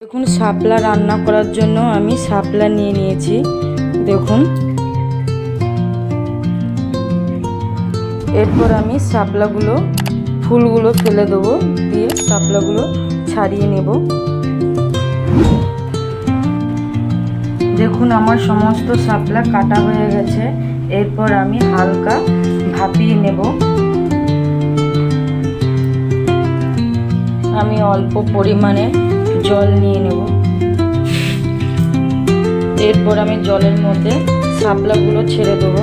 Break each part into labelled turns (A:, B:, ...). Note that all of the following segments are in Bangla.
A: দেখুন, শাপলা রান্না করার জন্য আমি শাপলা নিয়ে নিয়েছি। দেখুন। এরপর আমি শাপলাগুলো, ফুলগুলো ফেলে দেবো, দিয়ে শাপলাগুলো ছাড়িয়ে নেব। দেখুন, আমার সমস্ত শাপলা কাটা হয়ে গেছে। এরপর আমি হালকা ভাপিয়ে নেব। আমি অল্প পরিমাণে জল নিয়ে নেব। এরপর আমি জলের মধ্যে শাপলাগুলো ছেড়ে দেবো।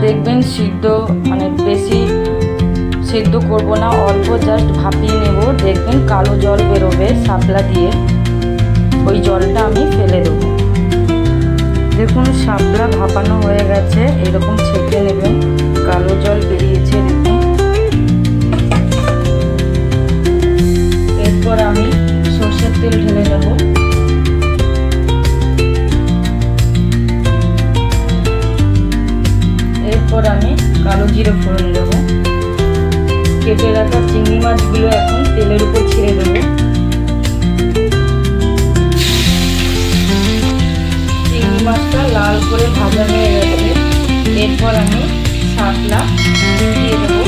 A: দেখবেন সিদ্ধ মানে বেশি সিদ্ধ করব না, অল্প জাস্ট ভাপিয়ে নেব। দেখবেন কালো জল বেরোবে শাপলা দিয়ে। ওই জলটা আমি ফেলে দেবো। দেখুন, শাপলা ভাপানো হয়ে গেছে। এরকম ছেঁকে নেবেন। কালো জল বেরিয়েছে। তেল ঢেলে নেব এরপর আমি কালো জিরে ফোড়ন দেব। কেটে রাখা চিংড়ি মাছগুলো এখন তেলের উপর ছেড়ে দেবো। চিংড়ি মাছটা লাল করে ভাজা হয়ে গেছে। এরপর আমি শাপলা দিয়ে দেবো।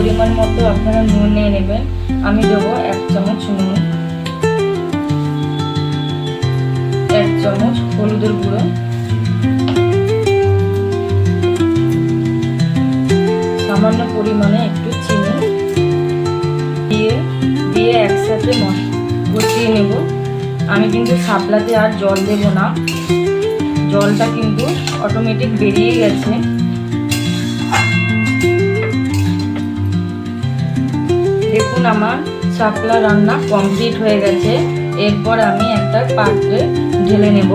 A: পরিমাণ মতো আপনারা নুন নিয়ে নেবেন। আমি দেবো এক চামচ নুন। এক চামচ হলুদের গুঁড়ো। সামান্য পরিমাণে একটু চিনি। দিয়ে দিয়ে একসাথে বসিয়ে নেব। আমি কিন্তু শাপলাতে আর জল দেব না। জলটা কিন্তু অটোমেটিক বেরিয়ে গেছে। দেখুন আমার শাপলা রান্না কমপ্লিট হয়ে গেছে। এরপর আমি একটা পাত্রে ঢেলে নেব।